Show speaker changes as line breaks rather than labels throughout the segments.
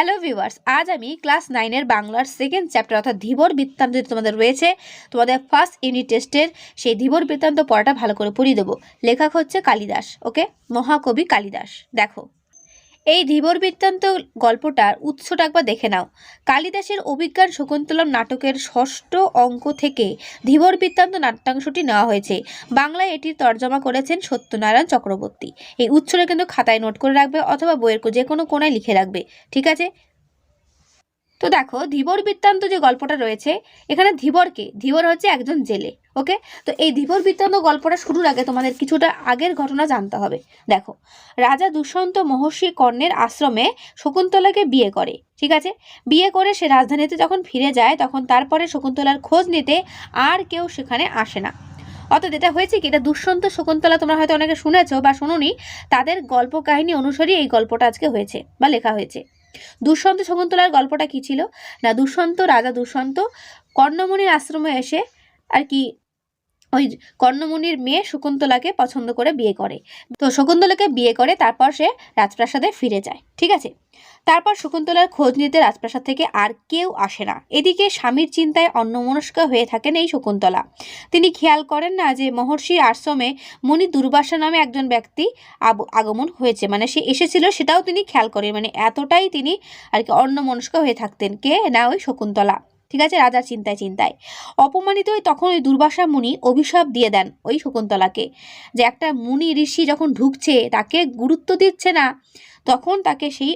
Hello viewers আজ আমি class নাইনের বাংলার সেকেন্ড চ্যাপ্টার অর্থাৎ ধীবর বৃত্তান্ত যেটা তোমাদের রয়েছে, তোমাদের ফার্স্ট ইউনিট টেস্টের সেই ধীবর বৃত্তান্ত পড়াটা ভালো করে পড়িয়ে দেবো। লেখক হচ্ছে কালিদাস ওকে মহাকবি কালিদাস। দেখো এই ধীবর বৃত্তান্ত গল্পটার উৎসটা একবার দেখে নাও। কালিদাসের অভিজ্ঞান শকুন্তলম নাটকের ষষ্ঠ অঙ্ক থেকে ধীবর বৃত্তান্ত নাট্যাংশটি নেওয়া হয়েছে। বাংলায় এটির তর্জমা করেছেন সত্যনারায়ণ চক্রবর্তী। এই উৎসটা কিন্তু খাতায় নোট করে রাখবে অথবা বইয়ের যে কোনো কোনায় লিখে রাখবে। ঠিক আছে? তো দেখো ধীবর বৃত্তান্ত যে গল্পটা রয়েছে, এখানে ধীবরকে ধীবর হচ্ছে একজন জেলে। ওকে তো এই ধীবর বৃত্তান্ত গল্পটা শুরুর আগে তোমাদের কিছুটা আগের ঘটনা জানতে হবে। দেখো, রাজা দুষ্যন্ত মহর্ষি কর্ণের আশ্রমে শকুন্তলাকে বিয়ে করে, ঠিক আছে? বিয়ে করে সে রাজধানীতে যখন ফিরে যায়, তখন তারপরে শকুন্তলার খোঁজ নিতে আর কেউ সেখানে আসে না। অর্থাৎ এটা হয়েছে কি, এটা দুষ্যন্ত শকুন্তলা তোমরা হয়তো অনেকে শুনেছো বা শুনোনি, তাদের গল্প কাহিনী অনুসারেই এই গল্পটা আজকে হয়েছে বা লেখা হয়েছে। দুষ্যন্ত শকুন্তলার গল্পটা কি ছিল? না, দুষ্যন্ত, রাজা দুষ্যন্ত কর্ণমণির আশ্রমে এসে আর কি ওই কর্ণমণির মেয়ে শকুন্তলাকে পছন্দ করে বিয়ে করে। তো শকুন্তলাকে বিয়ে করে তারপর সে রাজপ্রাসাদে ফিরে যায়, ঠিক আছে? তারপর শকুন্তলার খোঁজ নিতে রাজপ্রাসাদ থেকে আর কেউ আসে না। এদিকে স্বামীর চিন্তায় অন্যমনস্ক হয়ে থাকেন এই শকুন্তলা। তিনি খেয়াল করেন না যে মহর্ষির আশ্রমে মুনি দুর্বাসা নামে একজন ব্যক্তি আগমন হয়েছে। মানে সে এসেছিল, সেটাও তিনি খেয়াল করেন। মানে এতটাই তিনি আর কি অন্যমনস্ক হয়ে থাকতেন। কে? না, ওই শকুন্তলা। ঠিক আছে? রাজার চিন্তায় চিন্তায়। অপমানিত হয়ে তখন ওই দুর্বাসা মুনি অভিশাপ দিয়ে দেন ওই শকুন্তলাকে। যে একটা মুনি ঋষি যখন ঢুকছে, তাকে গুরুত্ব দিচ্ছে না, তখন তাকে সেই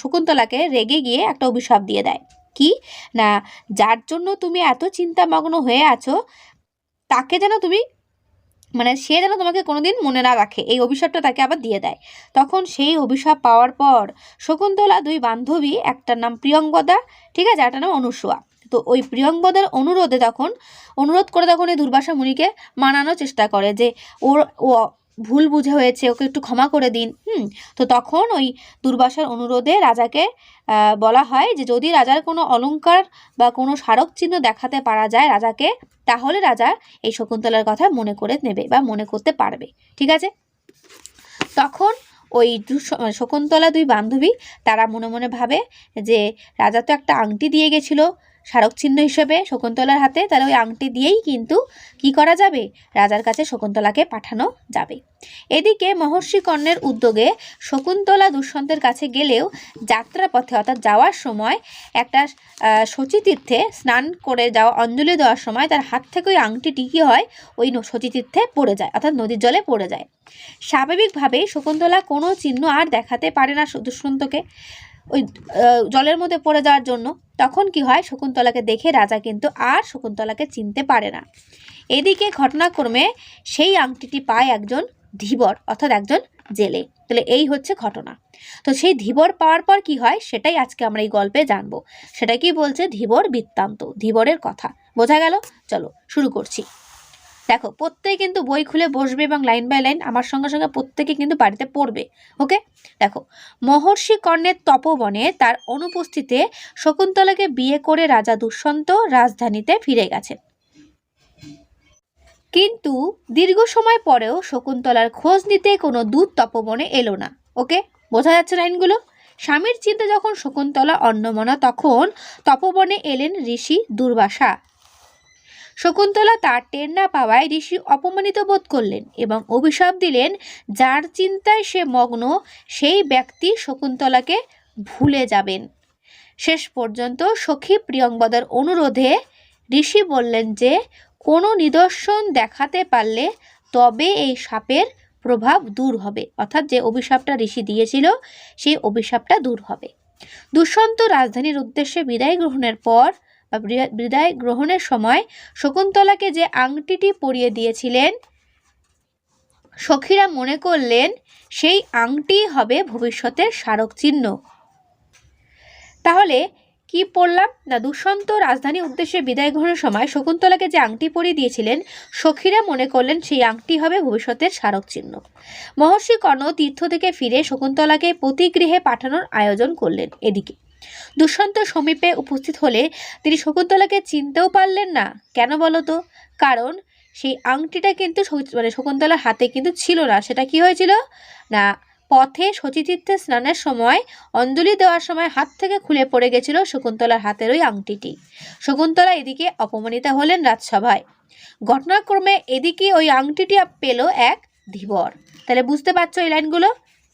শকুন্তলাকে রেগে গিয়ে একটা অভিশাপ দিয়ে দেয়। কি? না, যার জন্য তুমি এত চিন্তামগ্ন হয়ে আছো, তাকে যেন তুমি মানে সে যেন তোমাকে কোনোদিন মনে না রাখে, এই অভিশাপটা তাকে আবার দিয়ে দেয়। তখন সেই অভিশাপ পাওয়ার পর শকুন্তলা দুই বান্ধবী, একটার নাম প্রিয়ঙ্বদা ঠিক আছে? একটার নাম অনুসুয়া। তো ওই প্রিয়ঙ্বদার অনুরোধে তখন, অনুরোধ করে তখন এই দুর্বাসা মুনিকে মানানোর চেষ্টা করে যে, ওর, ও ভুল বুঝে হয়েছে, ওকে একটু ক্ষমা করে দিন। হুম, তো তখন ওই দুর্বাসার অনুরোধে রাজাকে বলা হয় যে, যদি রাজার কোনো অলংকার বা কোনো স্মারক চিহ্ন দেখাতে পারা যায় রাজাকে, তাহলে রাজা এই শকুন্তলার কথা মনে করে নেবে বা মনে করতে পারবে। ঠিক আছে? তখন ওই শকুন্তলা দুই বান্ধবী, তারা মনে মনে ভাবে যে, রাজা তো একটা আংটি দিয়ে গেছিল স্মারক চিহ্ন হিসেবে শকুন্তলার হাতে তাহলে ওই আংটি দিয়েই কিন্তু কি করা যাবে? রাজার কাছে শকুন্তলাকে পাঠানো যাবে। এদিকে মহর্ষি কর্ণের উদ্যোগে শকুন্তলা দুষ্যন্তের কাছে গেলেও যাত্রাপথে অর্থাৎ যাওয়ার সময় একটা শচীতীর্থে স্নান করে যাওয়া, অঞ্জলি দেওয়ার সময় তার হাত থেকে ওই আংটিটি কি হয়? ওই শচীতীর্থে পড়ে যায়, অর্থাৎ নদীর জলে পড়ে যায়। স্বাভাবিকভাবেই শকুন্তলা কোনো চিহ্ন আর দেখাতে পারে না দুষ্যন্তকে। ওই জলের মধ্যে পড়ে যাওয়ার জন্য তখন কি হয়? শকুন্তলাকে দেখে রাজা কিন্তু আর শকুন্তলাকে চিনতে পারে না। এদিকে ঘটনাক্রমে সেই আংটিটি পায় একজন ধীবর অর্থাৎ একজন জেলে। তাহলে এই হচ্ছে ঘটনা। তো সেই ধীবর পাওয়ার পর কি হয়? সেটাই আজকে আমরা এই গল্পে জানব। সেটা কি বলছে? ধীবর বৃত্তান্ত ধীবরের কথা। বোঝা গেল? চলো, শুরু করছি। দেখো, প্রত্যেকে কিন্তু বই খুলে বসবে এবং লাইন বাই লাইন আমার সঙ্গে সঙ্গে প্রত্যেকে কিন্তু বাড়িতে পড়বে, ওকে? দেখো, মহর্ষি কর্ণের তপবনে তার অনুপস্থিতিতে শকুন্তলাকে বিয়ে করে রাজা দুষ্যন্ত রাজধানীতে ফিরে গেছেন কিন্তু দীর্ঘ সময় পরেও শকুন্তলার খোঁজ নিতে কোনো দূত তপবনে এলো না, ওকে? বোঝা যাচ্ছে লাইনগুলো? স্বামীর চিন্তা যখন শকুন্তলা অন্নমনা, তখন তপবনে এলেন ঋষি দুর্বাসা। শকুন্তলা তার টের না পাওয়ায় ঋষি অপমানিত বোধ করলেন এবং অভিশাপ দিলেন, যার চিন্তায় সে মগ্ন, সেই ব্যক্তি শকুন্তলাকে ভুলে যাবেন। শেষ পর্যন্ত সখী প্রিয়ঙ্বদার অনুরোধে ঋষি বললেন যে, কোনো নিদর্শন দেখাতে পারলে তবে এই সাপের প্রভাব দূর হবে। অর্থাৎ যে অভিশাপটা ঋষি দিয়েছিল, সেই অভিশাপটা দূর হবে। দুষ্যন্ত রাজধানীর উদ্দেশ্যে বিদায় গ্রহণের পর বিদায়- গ্রহণের সময় শকুন্তলাকে যে আংটিটি পরিয়ে দিয়েছিলেন, সখীরা মনে করলেন সেই আংটি হবে ভবিষ্যতের স্মারক চিহ্ন তাহলে কি পড়লাম? না দুষ্যন্ত রাজধানী উদ্দেশ্যে বিদায় গ্রহণের সময় শকুন্তলাকে যে আংটি পরিয়ে দিয়েছিলেন, সখীরা মনে করলেন সেই আংটি হবে ভবিষ্যতের স্মারক চিহ্ন মহর্ষি কর্ণ তীর্থ থেকে ফিরে শকুন্তলাকে প্রতিগৃহে পাঠানোর আয়োজন করলেন এদিকে। দুষ্যন্ত সমীপে উপস্থিত হলে তিনি শকুন্তলাকে চিনতেও পারলেন না। কেন বলো তো? কারণ সেই আংটিটা কিন্তু মানে শকুন্তলার হাতে কিন্তু ছিল না। সেটা কি হয়েছিল? না, পথে শচীতীর্থে স্নানের সময়, অঞ্জলি দেওয়ার সময় হাত থেকে খুলে পড়ে গেছিল শকুন্তলার হাতের ওই আংটিটি। শকুন্তলা এদিকে অপমানিতা হলেন রাজসভায়। ঘটনাক্রমে এদিকে ওই আংটিটি পেল এক ধীবর। তাহলে বুঝতে পারছ এই লাইনগুলো?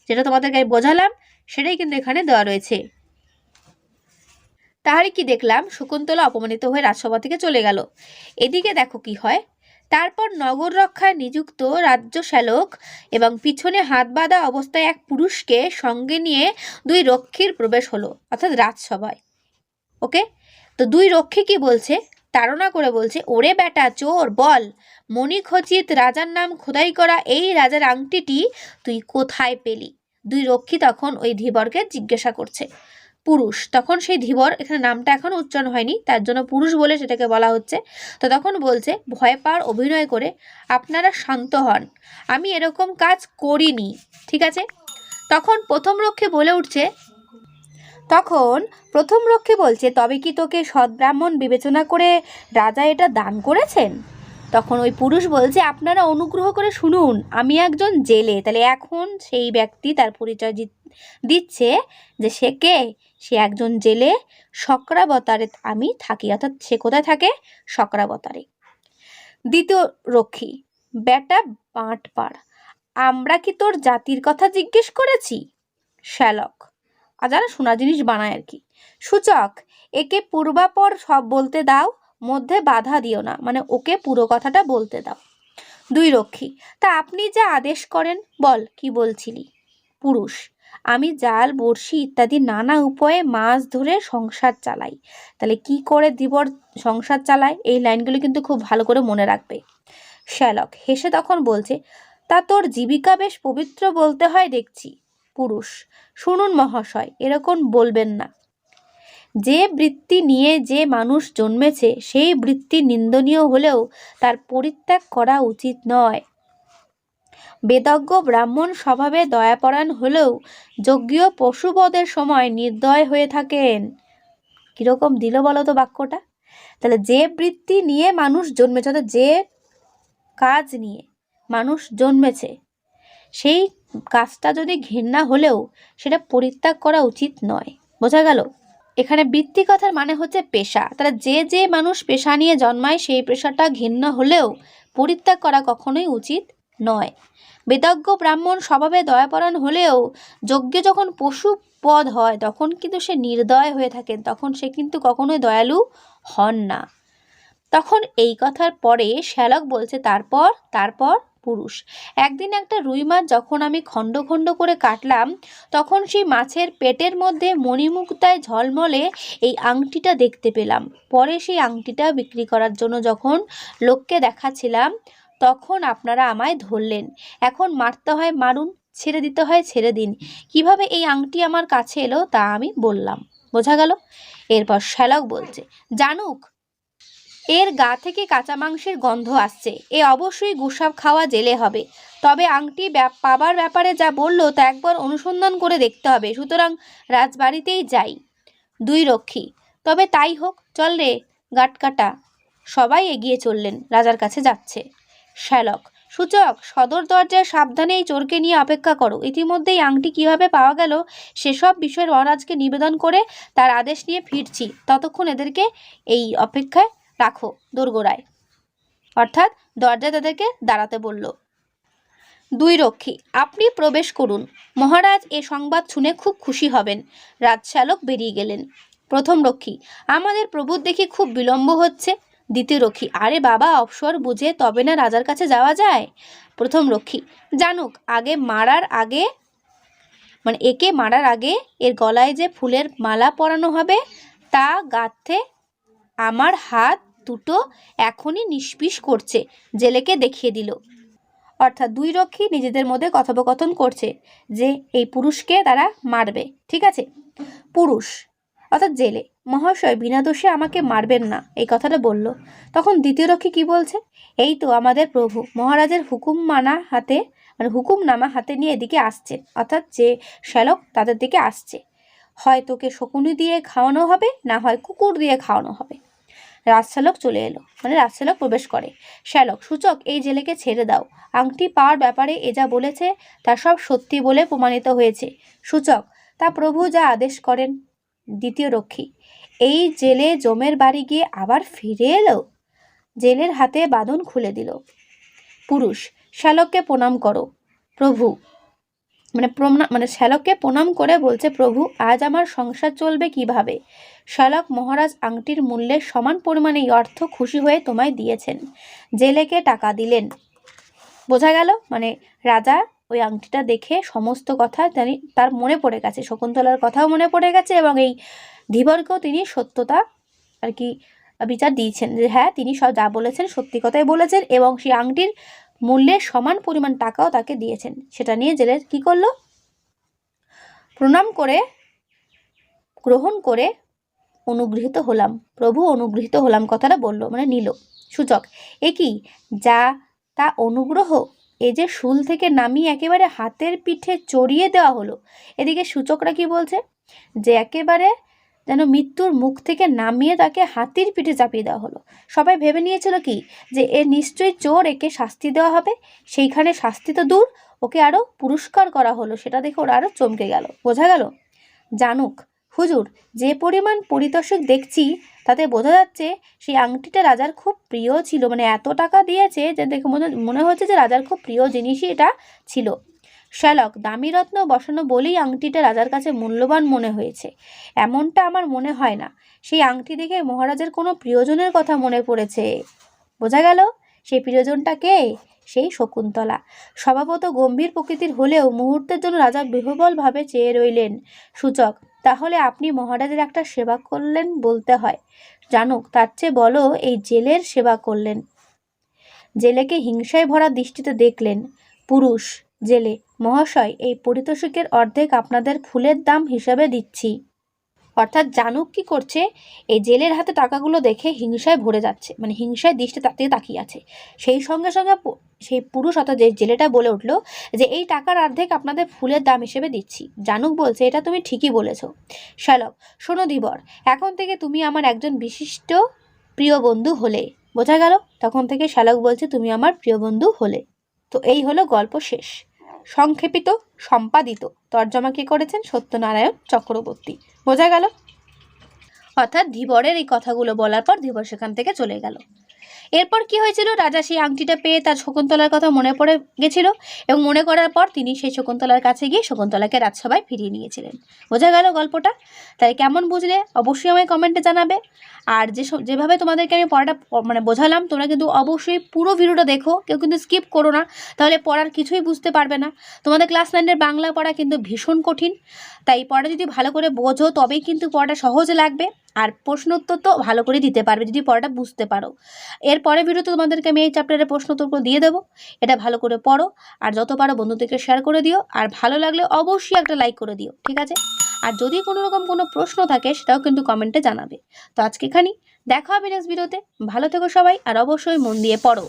যেটা তোমাদেরকে বোঝালাম, সেটাই কিন্তু এখানে দেওয়া রয়েছে। তাহলে কি দেখলাম? শকুন্তলা অপমানিত হয়ে রাজসভা থেকে চলে গেল। এদিকে দেখো কি হয়। তারপর নগর রক্ষায় নিযুক্ত রাজ্য শ্যালক এবং পিছনে হাত বাঁধা অবস্থায় এক পুরুষকে সঙ্গে নিয়ে দুই রক্ষীর প্রবেশ হলো, অর্থাৎ রাজসভায়। ওকে? তো দুই রক্ষী কি বলছে? তাড়না করে বলছে, ওরে বেটা চোর, বল। মণি খচিত রাজার নাম খোদাই করা এই রাজার আংটিটি তুই কোথায় পেলি? দুই রক্ষী তখন ওই ধীবরকে জিজ্ঞাসা করছে। পুরুষ। তখন সেই ধীবর এখানে নামটা এখনও উচ্চারণ হয়নি, তার জন্য পুরুষ বলে সেটাকে বলা হচ্ছে। তো তখন বলছে, ভয় পাওয়ার অভিনয় করে আপনারা শান্ত হন। আমি এরকম কাজ করিনি। ঠিক আছে? তখন প্রথম রক্ষী বলে উঠছে, তখন প্রথম রক্ষী বলছে, তবে কি তোকে সদ্ব্রাহ্মণ বিবেচনা করে রাজা এটা দান করেছেন? তখন ওই পুরুষ বলছে, আপনারা অনুগ্রহ করে শুনুন, আমি একজন জেলে। তাহলে এখন সেই ব্যক্তি তার পরিচয় দিচ্ছে যে সে কে? সে একজন জেলে শক্রাবতারে আমি থাকি, অর্থাৎ সে কোথায় থাকে? শক্রাবতারে। দ্বিতীয় রক্ষী, বেটা বাঁট পাড় আমরা কি তোর জাতির কথা জিজ্ঞেস করেছি? শ্যালক। আর যারা শোনা জিনিস বানায় আর কি। সূচক, একে পূর্বাপর সব বলতে দাও, মধ্যে বাধা দিও না মানে ওকে পুরো কথাটা বলতে দাও। দুই রক্ষী, তা আপনি যা আদেশ করেন, বল, কি বলছিলি? পুরুষ। আমি জাল, বড়শি ইত্যাদি নানা উপায়ে মাছ ধরে সংসার চালাই। তাহলে কি করে দিবর সংসার চালায়? এই লাইনগুলো কিন্তু খুব ভালো করে মনে রাখবে। শ্যালক হেসে তখন বলছে, তা তোর জীবিকা বেশ পবিত্র বলতে হয় দেখছি। পুরুষ, শুনুন মহাশয়, এরকম বলবেন না। যে বৃত্তি নিয়ে যে মানুষ জন্মেছে, সেই বৃত্তি নিন্দনীয় হলেও তার পরিত্যাগ করা উচিত নয়। বেদজ্ঞ ব্রাহ্মণ স্বভাবে দয়াপরায়ণ হলেও যজ্ঞীয় পশুবধের সময় নির্দয় হয়ে থাকেন। কীরকম দিল বলো তো বাক্যটা? তাহলে যে বৃত্তি নিয়ে মানুষ জন্মেছে, অর্থাৎ যে কাজ নিয়ে মানুষ জন্মেছে, সেই কাজটা যদি ঘৃণা হলেও সেটা পরিত্যাগ করা উচিত নয়। বোঝা গেল? এখানে বৃত্তি কথার মানে হচ্ছে পেশা। তাহলে যে যে মানুষ পেশা নিয়ে জন্মায়, সেই পেশাটা ঘৃণা হলেও পরিত্যাগ করা কখনোই উচিত নয়। বেদজ্ঞ ব্রাহ্মণ স্বভাবে দয়াপরায়ণ হলেও যজ্ঞে যখন পশু পদ হয়, তখন কিন্তু সে নির্দয় হয়ে থাকেন, তখন সে কিন্তু কখনোই দয়ালু হন না। তখন এই কথার পরে শ্যালক বলছে, তারপর তারপর পুরুষ। একদিন একটা রুই মাছ যখন আমি খণ্ড খণ্ড করে কাটলাম, তখন সেই মাছের পেটের মধ্যে মণিমুক্তায় ঝলমলে এই আংটিটা দেখতে পেলাম। পরে সেই আংটিটা বিক্রি করার জন্য যখন লোককে দেখাচ্ছিলাম তখন আপনারা আমায় ধরলেন। এখন মারতে হয় মারুন, ছেড়ে দিতে হয় ছেড়ে দিন। কীভাবে এই আংটি আমার কাছে এলো তা আমি বললাম। বোঝা গেল? এরপর শ্যালক বলছে, জানুক, এর গা থেকে কাঁচা মাংসের গন্ধ আসছে। এ অবশ্যই গুসাব খাওয়া জেলে হবে। তবে আংটি পাবার ব্যাপারে যা বলল তা একবার অনুসন্ধান করে দেখতে হবে। সুতরাং রাজবাড়িতেই যাই। দুই রক্ষী, তবে তাই হোক, চল রে গাটকাটা। সবাই এগিয়ে চললেন, রাজার কাছে যাচ্ছে। শ্যালক, সূচক, সদর দরজায় সাবধানে এই চোরকে নিয়ে অপেক্ষা করো। ইতিমধ্যেই আংটি কীভাবে পাওয়া গেল, সেসব বিষয়ের মহারাজকে নিবেদন করে তার আদেশ নিয়ে ফিরছি। ততক্ষণ এদেরকে এই অপেক্ষায় রাখো দোরগোড়ায় অর্থাৎ দরজা তাদেরকে দাঁড়াতে বলল। দুই রক্ষী, আপনি প্রবেশ করুন। মহারাজ এ সংবাদ শুনে খুব খুশি হবেন। রাজশালক বেরিয়ে গেলেন। প্রথম রক্ষী, আমাদের প্রভুর দেখি খুব বিলম্ব হচ্ছে। দ্বিতীয় রক্ষী। আরে বাবা অবসর বুঝে তবে না রাজার কাছে যাওয়া যায়? প্রথম রক্ষী। জানুক, আগে মারার আগে মানে একে মারার আগে এর গলায় যে ফুলের মালা পরানো হবে, তা গাঁথতে আমার হাত দুটো এখনই নিষ্পিস করছে, জেলেকে দেখিয়ে দিল। অর্থাৎ দুই রক্ষী নিজেদের মধ্যে কথোপকথন করছে যে এই পুরুষকে তারা মারবে, ঠিক আছে? পুরুষ অর্থাৎ জেলে। মহাশয় বিনা দোষে আমাকে মারবেন না, এই কথাটা বলল। তখন দ্বিতীয় রক্ষী কি বলছে? এই তো আমাদের প্রভু, মহারাজের হুকুম মানা হাতে মানে হুকুমনামা হাতে নিয়ে এদিকে আসছে। অর্থাৎ যে শ্যালক তাদের দিকে আসছে। হয় তোকে শকুনি দিয়ে খাওয়ানো হবে, না হয় কুকুর দিয়ে খাওয়ানো হবে। রাজশালক চলে এলো মানে রাজশালক প্রবেশ করে। শ্যালক, সূচক, এই জেলেকে ছেড়ে দাও। আংটি পাওয়ার ব্যাপারে এ যা বলেছে, তা সব সত্যি বলে প্রমাণিত হয়েছে। সূচক, তা প্রভু যা আদেশ করেন দ্বিতীয় রক্ষী। এই জেলে জমের বাড়ি গিয়ে আবার ফিরে এলো? জেলের হাতে বাঁধন খুলে দিল। পুরুষ, শ্যালককে প্রণাম করো। প্রভু মানে প্রণাম মানে শ্যালককে প্রণাম করে বলছে, প্রভু, আজ আমার সংসার চলবে কীভাবে? শ্যালক মহারাজ আংটির মূল্যে সমান পরিমাণে অর্থ খুশি হয়ে তোমায় দিয়েছেন। জেলেকে টাকা দিলেন। বোঝা গেল? মানে রাজা ওই আংটিটা দেখে সমস্ত কথা তিনি, তার মনে পড়ে গেছে। শকুন্তলার কথাও মনে পড়ে গেছে এবং এই ধীবরকেও তিনি সত্যতা আর কি বিচার দিয়েছেন যে হ্যাঁ তিনি সব যা বলেছেন সত্যি কথাই বলেছেন এবং সেই আংটির মূল্যের সমান পরিমাণ টাকাও তাকে দিয়েছেন। সেটা নিয়ে জেলে কি করল? প্রণাম করে, গ্রহণ করে অনুগৃহীত হলাম। প্রভু অনুগৃহীত হলাম কথাটা বলল মানে নিল। সূচক, এ কি? যা তা অনুগ্রহ এ যে শুল থেকে নামিয়ে একেবারে হাতের পিঠে চড়িয়ে দেওয়া হলো, এদিকে সূচকরা কি বলছে? যে একেবারে যেন মৃত্যুর মুখ থেকে নামিয়ে তাকে হাতির পিঠে চাপিয়ে দেওয়া হলো। সবাই ভেবে নিয়েছিল কি? যে এ নিশ্চয়ই চোর, একে শাস্তি দেওয়া হবে। সেইখানে শাস্তি তো দূর, ওকে আরও পুরস্কার করা হলো। সেটা দেখে ওরা আরও চমকে গেল। বোঝা গেল? জানুক, হুজুর, যে পরিমাণ পরিতোষক দেখছি তাতে বোঝা যাচ্ছে সেই আংটিটা রাজার খুব প্রিয় ছিল মানে এত টাকা দিয়েছে যে দেখে মনে হচ্ছে যে রাজার খুব প্রিয় জিনিসই এটা ছিল। শ্যালক, দামি রত্ন বসানো বলেই আংটিটা রাজার কাছে মূল্যবান মনে হয়েছে। এমনটা আমার মনে হয় না। সেই আংটি দেখে মহারাজের কোনো প্রিয়জনের কথা মনে পড়েছে। বোঝা গেল? সেই প্রিয়জনটা কে? সেই শকুন্তলা। স্বভাবত গম্ভীর প্রকৃতির হলেও মুহূর্তের জন্য রাজা বিহবলভাবে চেয়ে রইলেন। সূচক তাহলে আপনি মহারাজের একটা সেবা করলেন বলতে হয়। জানুক, তার চেয়ে বলো, এই জেলের সেবা করলেন। জেলেকে হিংসায় ভরা দৃষ্টিতে দেখলেন। পুরুষ, জেলে, মহাশয়, এই পরিতোষিকের অর্ধেক আপনাদের ফুলের দাম হিসাবে দিচ্ছি। অর্থাৎ জানুক কি করছে, এই জেলের হাতে টাকাগুলো দেখে হিংসায় ভরে যাচ্ছে মানে হিংসায় দৃষ্টি তাতে তাকিয়ে আছে। সেই সঙ্গে সঙ্গে সেই পুরুষ অর্থাৎ যে জেলেটা বলে উঠল যে, এই টাকার অর্ধেক আপনাদের ফুলের দাম হিসেবে দিচ্ছি। জানুক বলছে, এটা তুমি ঠিকই বলেছ। শ্যালক, শোনো দিবর, এখন থেকে তুমি আমার একজন বিশিষ্ট প্রিয় বন্ধু হলে। বোঝা গেল? তখন থেকে শ্যালক বলছে, তুমি আমার প্রিয় বন্ধু হলে। তো এই হলো গল্প শেষ। সংক্ষেপিত, সম্পাদিত। তর্জমা কে করেছেন সত্যনারায়ণ চক্রবর্তী। বোঝা গেল? অর্থাৎ ধীবরের এই কথাগুলো বলার পর ধীবর সেখান থেকে চলে গেল। এরপর কি হয়েছিল? রাজা সেই আংটিটা পেয়ে তার শকুন্তলার কথা মনে পড়ে গেছিল এবং মনে করার পর তিনি সেই শকুন্তলার কাছে গিয়ে শকুন্তলাকে রাজসভায় ফিরিয়ে নিয়েছিলেন। বোঝা গেল গল্পটা? তাই কেমন বুঝলে অবশ্যই আমায় কমেন্টে জানাবে। আর যে যেভাবে তোমাদেরকে আমি পড়াটা মানে বোঝালাম, তোমরা কিন্তু অবশ্যই পুরো ভিডিওটা দেখো, কেউ কিন্তু স্কিপ করো না, তাহলে পড়ার কিছুই বুঝতে পারবে না। তোমাদের ক্লাস নাইনের বাংলা পড়া কিন্তু ভীষণ কঠিন, তাই পড়া যদি ভালো করে বোঝো, তবেই কিন্তু পড়াটা সহজ লাগবে। আর প্রশ্ন উত্তর তো ভালো করে দিতে পারবে, যদি পড়াটা বুঝতে পারো। এর পরের ভিডিওতে তোমাদেরকে আমি এই চ্যাপ্টারের প্রশ্ন উত্তরগুলো দিয়ে দেবো। এটা ভালো করে পড়ো, আর যত পারো বন্ধুদেরকে শেয়ার করে দিও, আর ভালো লাগলে অবশ্যই একটা লাইক করে দিও, ঠিক আছে? আর যদি কোনো রকম কোনো প্রশ্ন থাকে, সেটাও কিন্তু কমেন্টে জানাবে। তো আজকে এখানেই, দেখা হবে নেক্সট ভিডিওতে ভালো থেকো সবাই, আর অবশ্যই মন দিয়ে পড়ো।